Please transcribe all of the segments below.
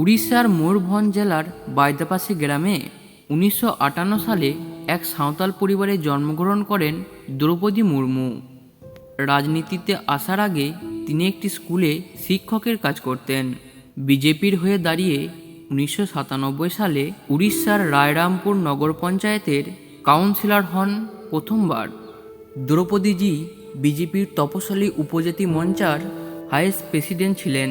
উড়িষ্যার ময়ূরভঞ্জ জেলার বাইদাপাসি গ্রামে উনিশশো আটান্ন সালে এক সাঁওতাল পরিবারে জন্মগ্রহণ করেন দ্রৌপদী মুর্মু। রাজনীতিতে আসার আগে তিনি একটি স্কুলে শিক্ষকের কাজ করতেন। বিজেপির হয়ে দাঁড়িয়ে উনিশশো সাতানব্বই সালে উড়িষ্যার রায়রামপুর নগর পঞ্চায়েতের কাউন্সিলর হন প্রথমবার। দ্রৌপদীজি বিজেপির তপশালী উপজাতি মঞ্চার ভাইস প্রেসিডেন্ট ছিলেন।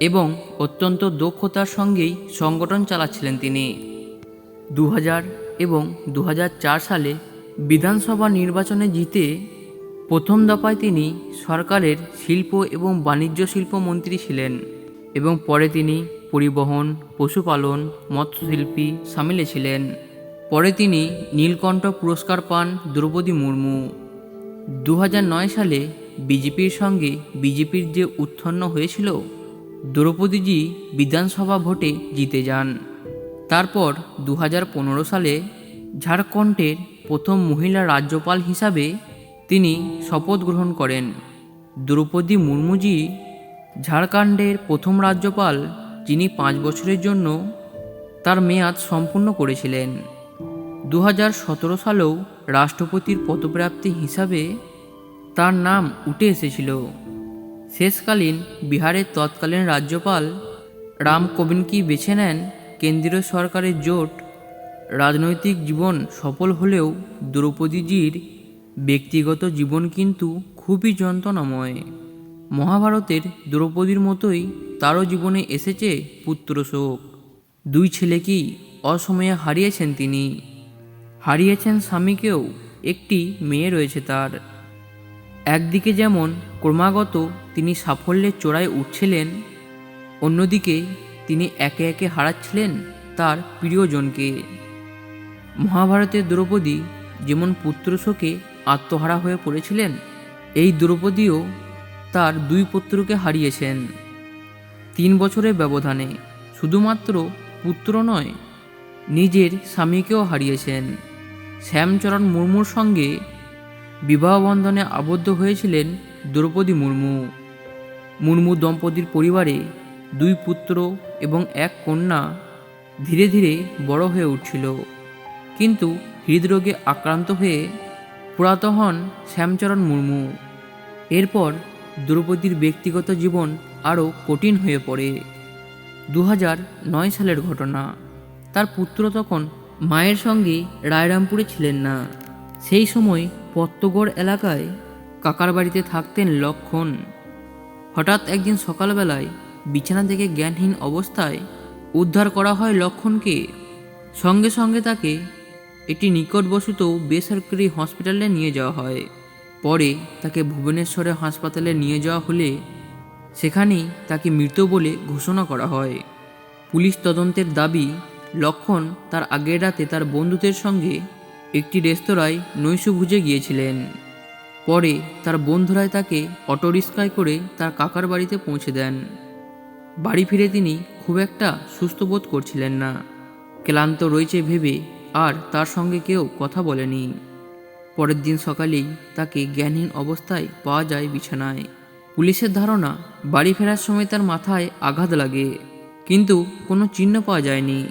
এবং অত্যন্ত দক্ষতার সঙ্গেই সংগঠন চালাচ্ছিলেন তিনি। দু হাজার এবং দু হাজার চার সালে বিধানসভা নির্বাচনে জিতে প্রথম দফায় তিনি সরকারের শিল্প এবং বাণিজ্য শিল্প মন্ত্রী ছিলেন এবং পরে তিনি পরিবহন, পশুপালন, মৎস্যশিল্পী সামিলে ছিলেন। পরে তিনি নীলকণ্ঠ পুরস্কার পান দ্রৌপদী মুর্মু। দু হাজার নয় সালে বিজেপির সঙ্গে বিজেপির যে উত্থন্ন হয়েছিল দ্রৌপদীজি বিধানসভা ভোটে জিতে যান। তারপর দু হাজার পনেরো সালে ঝাড়খণ্ডের প্রথম মহিলা রাজ্যপাল হিসাবে তিনি শপথ গ্রহণ করেন। দ্রৌপদী মুর্মুজি ঝাড়খণ্ডের প্রথম রাজ্যপাল, যিনি পাঁচ বছরের জন্য তার মেয়াদ সম্পূর্ণ করেছিলেন। দু হাজার সতেরো সালেও রাষ্ট্রপতির পদপ্রাপ্তি হিসাবে তার নাম উঠে এসেছিল। শেষকালীন বিহারের তৎকালীন রাজ্যপাল রাম কোবিন্দকে বেছে নেন? কেন্দ্রীয় সরকারের জোট রাজনৈতিক জীবন সফল হলেও দ্রৌপদীজির ব্যক্তিগত জীবন কিন্তু খুবই যন্ত্রণাময়। মহাভারতের দ্রৌপদীর মতোই তারও জীবনে এসেছে পুত্র শোক দুই ছেলেকেই অসময়ে হারিয়েছেন তিনি। হারিয়েছেন স্বামীকেও একটি মেয়ে রয়েছে তার। একদিকে যেমন ক্রমাগত তিনি সাফল্যের চূড়ায় উঠছিলেন, অন্যদিকে তিনি একে একে হারাচ্ছিলেন তার প্রিয়জনকে। মহাভারতের দ্রৌপদী যেমন পুত্র শোকে আত্মহারা হয়ে পড়েছিলেন, এই দ্রৌপদীও তার দুই পুত্রকে হারিয়েছেন। তিন বছরের ব্যবধানে শুধুমাত্র পুত্র নয়, নিজের স্বামীকেও হারিয়েছেন। শ্যামচরণ মুর্মুর সঙ্গে বিবাহ বন্ধনে আবদ্ধ হয়েছিলেন দ্রৌপদী মুর্মু। মুর্মু দম্পতির পরিবারে দুই পুত্র এবং এক কন্যা ধীরে ধীরে বড় হয়ে উঠছিল। কিন্তু হৃদরোগে আক্রান্ত হয়ে পুরাত হন শ্যামচরণ মুর্মু। এরপর দ্রৌপদীর ব্যক্তিগত জীবন আরও কঠিন হয়ে পড়ে। দু নয় সালের ঘটনা। তার পুত্র তখন মায়ের সঙ্গে রায়রামপুরে ছিলেন না। সেই সময় পত্তগড় এলাকায় কাকার বাড়িতে থাকতেন লক্ষণ। হঠাৎ একদিন সকালবেলায় বিছানা থেকে জ্ঞানহীন অবস্থায় উদ্ধার করা হয় লক্ষণকে। সঙ্গে সঙ্গে তাকে একটি নিকটবসত বেসরকারি হসপিটালে নিয়ে যাওয়া হয়। পরে তাকে ভুবনেশ্বরে হাসপাতালে নিয়ে যাওয়া হলে সেখানেই তাকে মৃত বলে ঘোষণা করা হয়। পুলিশ তদন্তের দাবি, লক্ষণ তার আগের রাতে তার বন্ধুদের সঙ্গে একটি রেস্তোরাঁয় নৈশভুজে গিয়েছিলেন। পরে তার বন্ধুরাই তাকে অটোরিক্সায় করে তার কাকার বাড়িতে পৌঁছে দেন। বাড়ি ফিরে তিনি খুব একটা সুস্থ বোধ করছিলেন না। ক্লান্ত রয়েছে ভেবে আর তার সঙ্গে কেউ কথা বলেনি। পরের দিন সকালেই তাকে জ্ঞানহীন অবস্থায় পাওয়া যায় বিছানায়। পুলিশের ধারণা, বাড়ি ফেরার সময় তার মাথায় আঘাত লাগে, কিন্তু কোনো চিহ্ন পাওয়া যায়নি।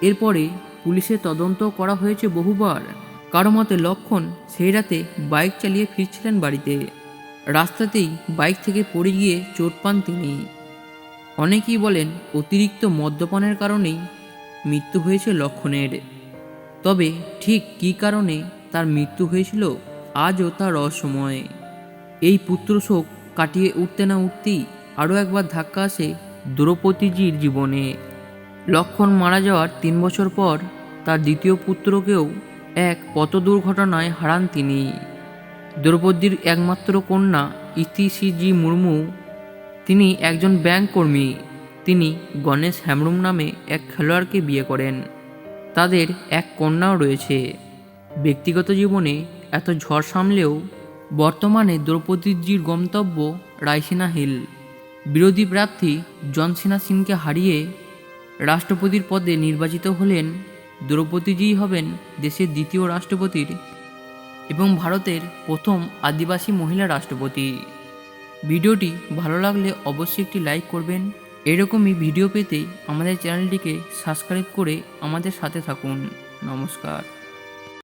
এরপরে পুলিশের তদন্ত করা হয়েছে বহুবার। কারও মতে লক্ষণ সেই রাতে বাইক চালিয়ে ফিরছিলেন বাড়িতে। রাস্তাতেই বাইক থেকে পড়ে গিয়ে চোট পান তিনি। অনেকেই বলেন অতিরিক্ত মদ্যপানের কারণেই মৃত্যু হয়েছে লক্ষণের। তবে ঠিক কী কারণে তার মৃত্যু হয়েছিল আজও তা রহস্যময়। এই পুত্র শোক কাটিয়ে উঠতে না উঠতেই আরও একবার ধাক্কা আসে দ্রৌপদীজির জীবনে। লক্ষণ মারা যাওয়ার তিন বছর পর তার দ্বিতীয় পুত্রকেও এক পথ দুর্ঘটনায় হারান তিনি। দ্রৌপদীর একমাত্র কন্যা ইতিশিজি মুর্মু, তিনি একজন ব্যাংক কর্মী। তিনি গণেশ হ্যামরুম নামে এক খেলোয়াড়কে বিয়ে করেন। তাদের এক কন্যাও রয়েছে। ব্যক্তিগত জীবনে এত ঝড় সামলেও বর্তমানে দ্রৌপদীজির গন্তব্য রায়সিনা হিল। বিরোধী প্রার্থী জনসিনা সিংকে হারিয়ে রাষ্ট্রপতির পদে নির্বাচিত হলেন দ্রৌপদীজিই হবেন দেশের দ্বিতীয় রাষ্ট্রপতির এবং ভারতের প্রথম আদিবাসী মহিলা রাষ্ট্রপতি। ভিডিওটি ভালো লাগলে অবশ্যই একটি লাইক করবেন। এরকমই ভিডিও পেতে আমাদের চ্যানেলটিকে সাবস্ক্রাইব করে আমাদের সাথে থাকুন। নমস্কার।